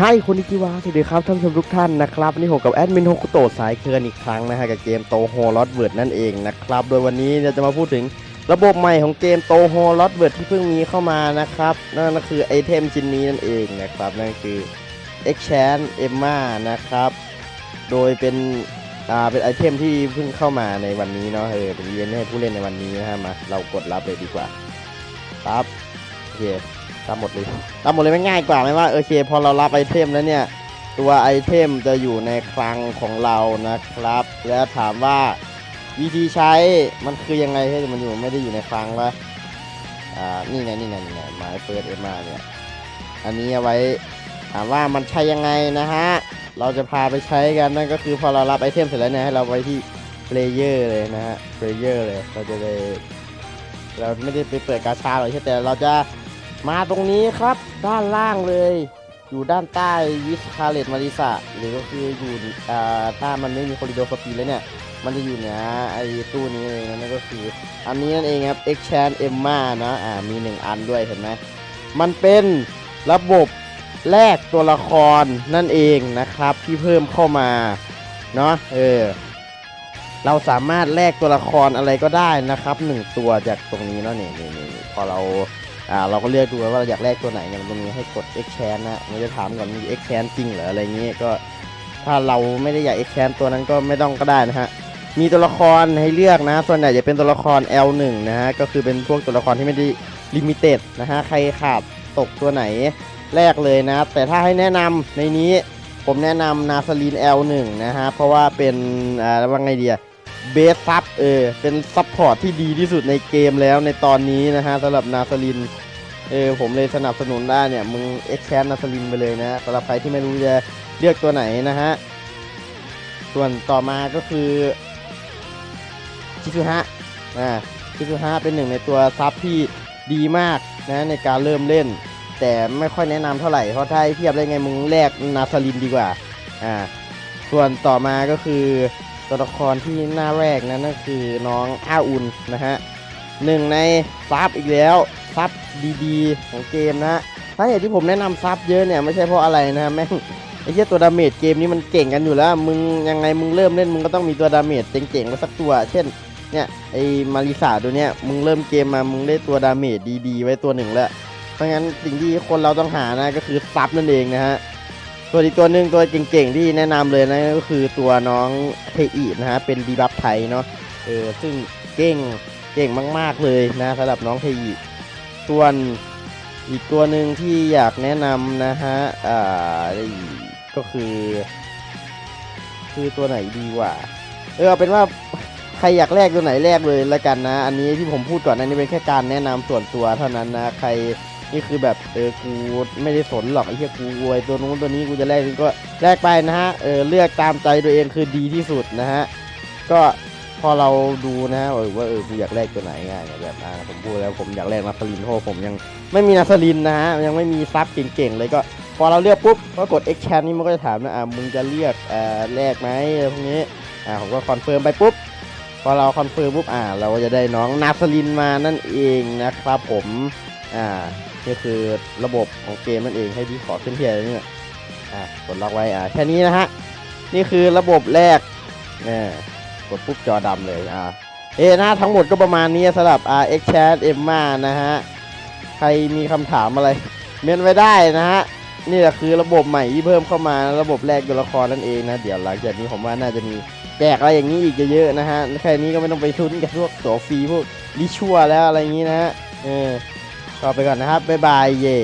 ให้คนนิจิวาสวัสดีครับท่านผู้ชมทุกท่านนะครับนี่ผมกับแอดมินโฮคุโตะสายเคิร์นอีกครั้งนะฮะกับเกมโตโฮลอตเวิร์ดนั่นเองนะครับ โดยวันนี้เราจะมาพูดถึงระบบใหม่ของเกมโตโฮลอตเวิร์ดที่เพิ่งมีเข้ามานะครับนั่นก็คือไอเทมชิ้นนี้นั่นเองนะครับนั่นคือ e x c h a n Emma นะครับโดยเป็นอ่าเป็นไอเทมที่เพิ่งเข้ามาในวันนี้เนาะเออเป็นเรียนให้ผู้เล่นในวันนี้นะฮะมาเรากดรับเลยดีกว่าครับโอเค ตามหมดเลยตามหมดเลยไม่ง่ายกว่าไหมว่าโอเคพอเรารับไอเทมแล้วเนี่ย ตัวไอเทมจะอยู่ในคลังของเรานะครับ แล้วถามว่าวิธีใช้มันคือยังไงให้มันอยู่ไม่ได้อยู่ในคลังวะอ่านี่ไงนี่ไงนี่ไงหมายเปิดเอ็มมาเนี่ยอันนี้เอาไว้ถามว่ามันใช้ยังไงนะฮะเราจะพาไปใช้กันนั่นก็คือพอเรารับไอเทมเสร็จแล้วเนี่ยให้เราไว้ที่เพลเยอร์เลยนะฮะเพลเยอร์เลยเราจะได้เราไม่ได้ไปเปิดกาชาหรอกใช่แต่เราจะ มาตรงนี้ครับด้านล่างเลย อยู่ด้านใต้วิสคาเลตมาริสะหรือก็คืออยู่อ่าถ้ามันไม่มีคอริโดสปีแล้วเนี่ย มันจะอยู่เหนือไอ้ตู้นี้เลยนะนั่นก็คือ อันนี้นั่นเองครับ e x c h a n Emma นะอ่ามีหนึ่งอันด้วยเห็นไหมมันเป็นระบบแลกตัวละครนั่นเองนะครับที่เพิ่มเข้ามาเนาะเออเราสามารถแลกตัวละครอะไรก็ได้นะครับหนึ่งตัวจากตรงนี้เนาะนี่นี่นี่พอเรา อ่าเราก็เลือกดูว่าเราอยากแลกตัวไหนเนี่ยตรงนี้ให้กด X c h a n นะมันจะถามก่อนมี X c h a n จริงหรืออะไรเงี้ยก็ถ้าเราไม่ได้อยาก X c h a n ตัวนั้นก็ไม่ต้องก็ได้นะฮะมีตัวละครให้เลือกนะ ส่วนใหญ่จะเป็นตัวละคร L1 นะฮะก็คือเป็นพวกตัวละครที่ไม่ได้ลิมิเต็ดนะฮะใครขาดตกตัวไหนแรกเลยนะ แต่ถ้าให้แนะนำในนี้ผมแนะนำนาซาลีน L1 นะฮะเพราะว่าเป็นอ่าว่าไงเดีย เบสซับเออเป็นซัพพอร์ตที่ดีที่สุดในเกมแล้วในตอนนี้นะฮะสำหรับนาซาลินเออผมเลยสนับสนุนได้เนี่ย มึงเอ็กแคนนาซาลินไปเลยนะสำหรับใครที่ไม่รู้จะเลือกตัวไหนนะฮะ ส่วนต่อมาก็คือชิซุฮะอ่าชิซุฮะเป็นหนึ่งในตัวซับที่ดีมากนะในการเริ่มเล่น แต่ไม่ค่อยแนะนำเท่าไหร่ เพราะถ้าเทียบได้ไงมึงแลกนาซาลินดีกว่าอ่าส่วนต่อมาก็คือ ตัวละครที่หน้าแรกนะนั่นคือน้องอาอุนนะฮะหนึ่งในซับอีกแล้วซับดีๆ ของเกมนะถ้าเหตุที่ผมแนะนำซับเยอะเนี่ยไม่ใช่เพราะอะไรนะแม่งไอ้เหี้ยตัวดาเมจเกมนี้มันเก่งกันอยู่แล้ว มึงยังไงมึงเริ่มเล่นมึงก็ต้องมีตัวดาเมจเจ๋งๆมาสักตัว เช่นเนี่ยไอ้มาริสาตัวเนี้ยมึงเริ่มเกมมามึงได้ตัวดาเมจดีๆ ไว้ตัวหนึ่งแล้วเพราะงั้นสิ่งที่คนเราต้องหานะก็คือซับนั่นเองนะฮะ ตัวอีกตัวหนึ่งตัวเก่งๆที่แนะนำเลยนะก็คือตัวน้องเทอีนะฮะเป็นดีบัฟไทยเนาะเออซึ่งเก่งเก่งมากๆเลยนะสำหรับน้องเทยิส่วนอีกตัวหนึ่งที่อยากแนะนำนะฮะอ่าก็คือ คือตัวไหนดีวะเออเอาเป็นว่าใครอยากแลกตัวไหนแลกเลยละกันนะ อันนี้ที่ผมพูดก่อนอันนี้เป็นแค่การแนะนำส่วนตัวเท่านั้นนะใคร นี่คือแบบเออกูไม่ได้สนหรอกไอ้เหี้ยกูรวยตัวนู้นตัวนี้กูจะแลกก็แลกไปนะฮะเออเลือกตามใจตัวเองคือดีที่สุดนะฮะก็พอเราดูนะเออว่าเออกูอยากแลกตัวไหนง่ายแบบอ่าผมพูดแล้วผมอยากแลกนาซาลินเพราผมยังไม่มีนาซาลินนะฮะยังไม่มีซับเก่งๆเลยก็ พอเราเลือกปุ๊บก็กด X c h a n นี่มันก็จะถามนะอ่ามึงจะเลือกอ่าแลกไหมอะไรพวกนี้อ่าผมก็คอนเฟิร์มไปปุ๊บพอเราคอนเฟิร์มปุ๊บอ่า เราก็จะได้น้องนาซาลินมานั่นเองนะครับผมอ่า นี่คือระบบของเกมนั่นเองให้พี่ขอขึ้นเทียร์เนี่ยอ่ากดล็อกไว้อ่าแค่นี้นะฮะนี่คือระบบแรกเนี่ยกดปุ๊บจอดำเลยอ่าเอนะทั้งหมดก็ประมาณนี้สำหรับ R X Chat Emma นะฮะใครมีคำถามอะไร เมนไว้ได้นะฮะนี่แหละคือระบบใหม่ที่เพิ่มเข้ามาระบบแรกตัวละครนั่นเองนะเดี๋ยวหลังจากนี้ผมว่าน่าจะมีแจกอะไรอย่างนี้อีกเยอะๆนะฮะแค่นี้ก็ไม่ต้องไปทุนกับพวกตัวฟรีพวกลิชัวแล้วอะไรอย่างนี้นะฮะเออ ต่อไปก่อนนะครับ บ๊ายบายเย่